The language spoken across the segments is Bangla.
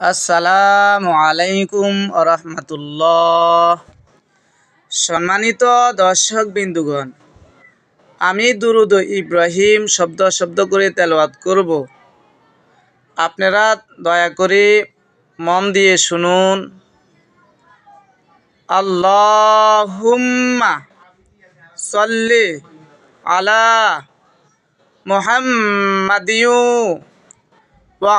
আসসালামু আলাইকুম রহমতুল্লাহ। সম্মানিত দর্শক বিন্দুগণ, আমি দুরুদ ইব্রাহিম শব্দ শব্দ করে তেলাওয়াত করব। আপনারা দয়া করে মন দিয়ে শুনুন। আল্লাহুম্মা সল্লি আলা মুহাম্মাদিউ ওয়া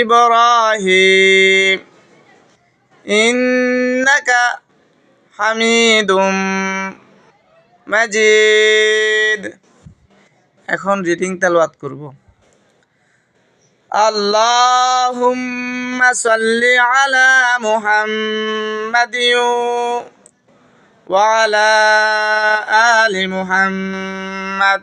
ইব্রাহিমা, ইন্নাকা হামিদুম মাজিদ। এখন রিডিং তেলাওয়াত করব। আল্লাহুম্মা সাল্লি আলা মুহাম্মাদিউ ওয়া আলা আলি মুহাম্মাদ।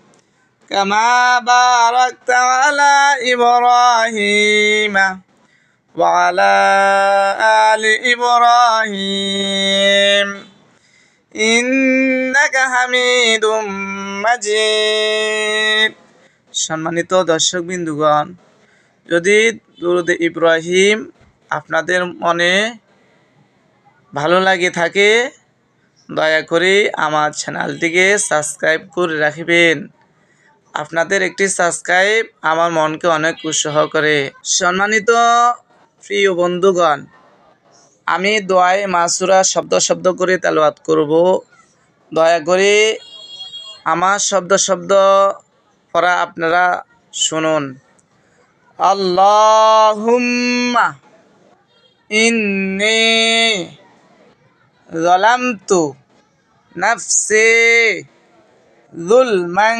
كما باركت على إبراهيم وعلى آل إبراهيم إنك حميد مجيد সম্মানিত দর্শক বিন্দুগণ যদি দুরুদ ইব্রাহিম আপনাদের মনে ভালো লাগে থাকে দয়া করে আমার চ্যানেলটিকে সাবস্ক্রাইব করে রাখবেন আপনাদের একটি সাবস্ক্রাইব আমার মনকে অনেক উৎসাহ করে। সম্মানিত প্রিয় বন্ধুগণ, আমি দোয়ায় মাসুরা শব্দ শব্দ করে তেলবাদ করব। দয়া করে আমার শব্দ শব্দ পড়া আপনারা শুনুন। আল্লাহুম্মা ইন্নি জলামতু নাফসি যুলমান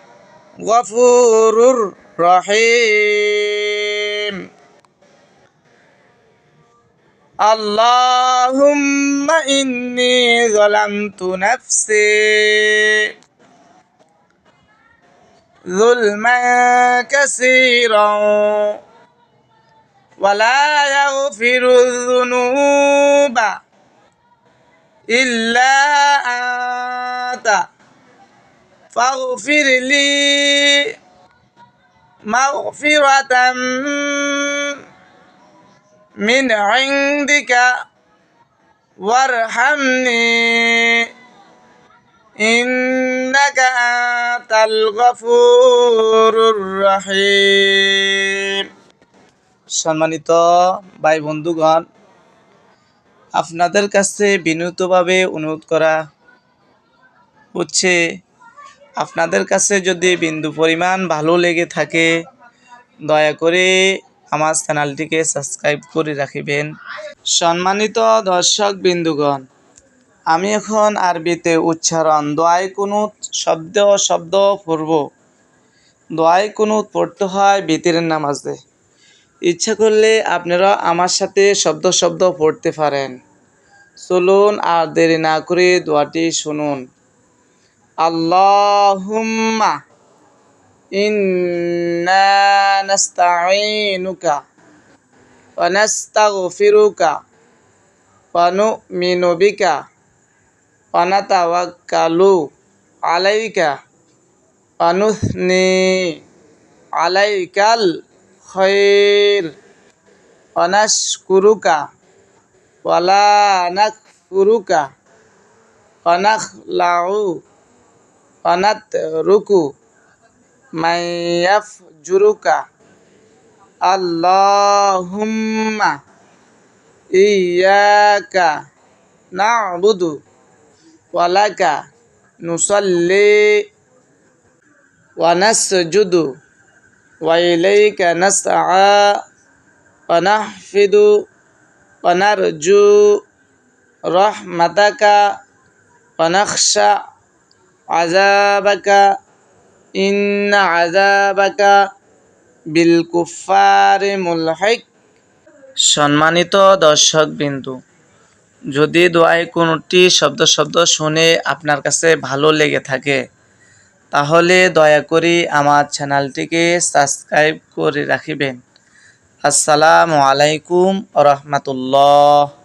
الغفور الرحيم اللهم إني ظلمت نفسي ظلما كثيرا ولا يغفر الذنوب إلا أنت. فاغفر لي مغفرة من عندك وارحمني إنك أنت الغفور الرحيم সম্মানিত ভাই বন্ধুগণ আপনাদের কাছে বিনীতভাবে অনুরোধ করা হচ্ছে আপনাদের কাছে যদি বিন্দু পরিমাণ ভালো লেগে থাকে, দয়া করে আমার চ্যানেলটিকে সাবস্ক্রাইব করে রাখিবেন। সম্মানিত দর্শক বিন্দুগণ, আমি এখন আরবিতে উচ্চারণ, দোয়াই কুনুত শব্দ শব্দ পড়ব দোয়াই কুনুত পড়তে হয় বিতিরের নামাজে। ইচ্ছা করলে আপনারা আমার সাথে শব্দ শব্দ পড়তে পারেন। চলুন আর দেরি না করে দোয়াটি শুনুন। আল্লাহুম্মা ইন্না নাস্তাঈনুকা ওয়া নাস্তাগফিরুকা ওয়া নু'মিনু বিকা ওয়া নাতাওয়াক্কালু আলাইকা ওয়া নুথনি আলাইকাল খায়র ওয়া নাশকুরুকা ওয়া লা নাকফুরুকা ওয়া নাখলাউ ওয়া নাতরুকু মান ইয়াফজুরুকা আল্লাহুম্মা ইয়াকা না'বুদু ওয়া লাকা নুসাল্লি ওয়া নাসজুদু ওয়া ইলাইকা নাসআ ওয়া নাহফিদু নাখশা ইন্না আযাবাকা বিল কুফারে সম্মানিত দর্শক বিন্দু যদি দোয়ায় কোনোটি শব্দ শব্দ শুনে আপনার কাছে ভালো লেগে থাকে, তাহলে দয়া করে আমার চ্যানেলটিকে সাবস্ক্রাইব করে রাখিবেন। আসসালামু আলাইকুম রহমতুল্লাহ।